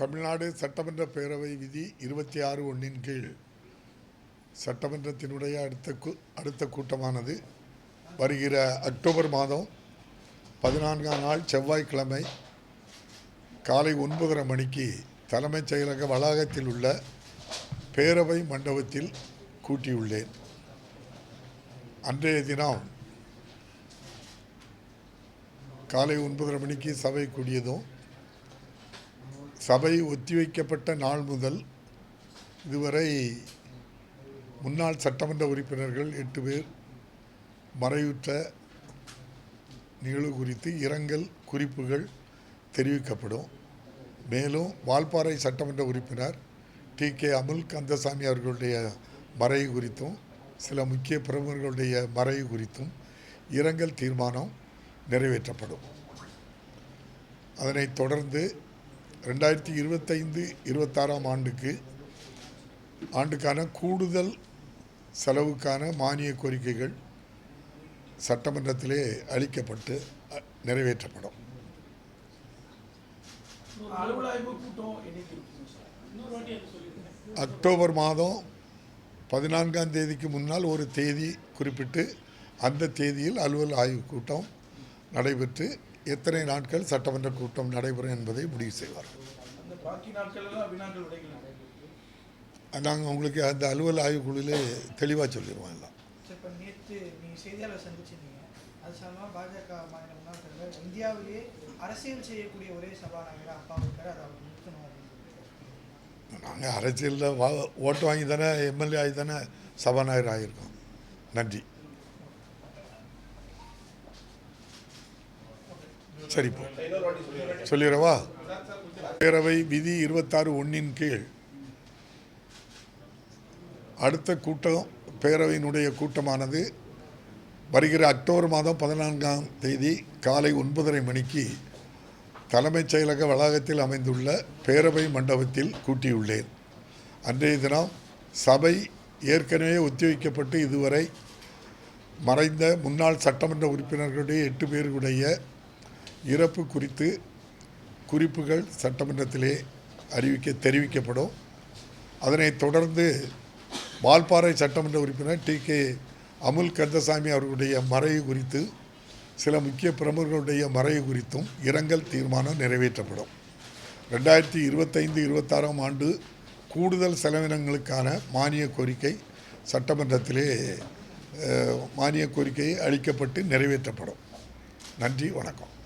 தமிழ்நாடு சட்டமன்ற பேரவை விதி இருபத்தி ஆறு ஒன்றின் கீழ் சட்டமன்றத்தினுடைய அடுத்த கூ அடுத்த கூட்டமானது வருகிற அக்டோபர் மாதம் பதினான்காம் நாள் செவ்வாய்க்கிழமை காலை ஒன்பதரை மணிக்கு தலைமைச் செயலக வளாகத்தில் உள்ள பேரவை மண்டபத்தில் கூட்டியுள்ளேன். அன்றைய தினம் காலை ஒன்பதரை மணிக்கு சபை கூடியதும் சபை ஒத்திவைக்கப்பட்ட நாள் முதல் இதுவரை முன்னாள் சட்டமன்ற உறுப்பினர்கள் எட்டு பேர் மறைவுற்ற நிகழ்வு குறித்து இரங்கல் குறிப்புகள் தெரிவிக்கப்படும். மேலும் வால்பாறை சட்டமன்ற உறுப்பினர் டி. கே. அமுல் கந்தசாமி அவர்களுடைய மறைவு குறித்தும் சில முக்கிய பிரமுகர்களுடைய மறைவு குறித்தும் இரங்கல் தீர்மானம் நிறைவேற்றப்படும். அதனைத் தொடர்ந்து ரெண்டாயிரத்தி இருபத்தைந்து இருபத்தாறாம் ஆண்டுக்கு ஆண்டுக்கான கூடுதல் செலவுக்கான மானிய கோரிக்கைகள் சட்டமன்றத்திலே அளிக்கப்பட்டு நிறைவேற்றப்படும். அக்டோபர் மாதம் பதினான்காம் தேதிக்கு முன்னால் ஒரு தேதி குறிப்பிட்டு அந்த தேதியில் அலுவல் ஆய்வு கூட்டம் நடைபெற்று எத்தனை நாட்கள் சட்டமன்ற கூட்டம் நடைபெறும் என்பதை முடிவு செய்வார்கள். நாங்கள் உங்களுக்கு அந்த அலுவல் ஆய்வு குழுவிலே தெளிவாக சொல்லிடுவோம் எல்லாம். நீங்கள் அரசியலில் ஓட்டு வாங்கி தானே எம்எல்ஏ ஆகி தானே சபாநாயகர் ஆகியிருக்கோம். நன்றி. சரி இப்போ பேரவை விதி இருபத்தாறு ஒன்றின் கீழ். அடுத்த கூட்டம் பேரவையினுடைய கூட்டமானது வருகிற அக்டோபர் மாதம் பதினான்காம் தேதி காலை ஒன்பதரை மணிக்கு தலைமைச் செயலக வளாகத்தில் அமைந்துள்ள பேரவை மண்டபத்தில் கூட்டியுள்ளேன். அன்றைய தினம் சபை ஏற்கனவே ஒத்திவைக்கப்பட்டு இதுவரை மறைந்த முன்னாள் சட்டமன்ற உறுப்பினர்களுடைய எட்டு பேருடைய இறப்பு குறித்து குறிப்புகள் சட்டமன்றத்திலே அறிவிக்க தெரிவிக்கப்படும். அதனைத் தொடர்ந்து வால்பாறை சட்டமன்ற உறுப்பினர் டி. கே. அமுல் கந்தசாமி அவர்களுடைய மறைவு குறித்து சில முக்கிய பிரமுகர்களுடைய மறைவு குறித்தும் இரங்கல் தீர்மானம் நிறைவேற்றப்படும். ரெண்டாயிரத்தி இருபத்தைந்து இருபத்தாறாம் ஆண்டு கூடுதல் செலவினங்களுக்கான மானிய கோரிக்கை சட்டமன்றத்திலே மானிய கோரிக்கை அளிக்கப்பட்டு நிறைவேற்றப்படும். நன்றி வணக்கம்.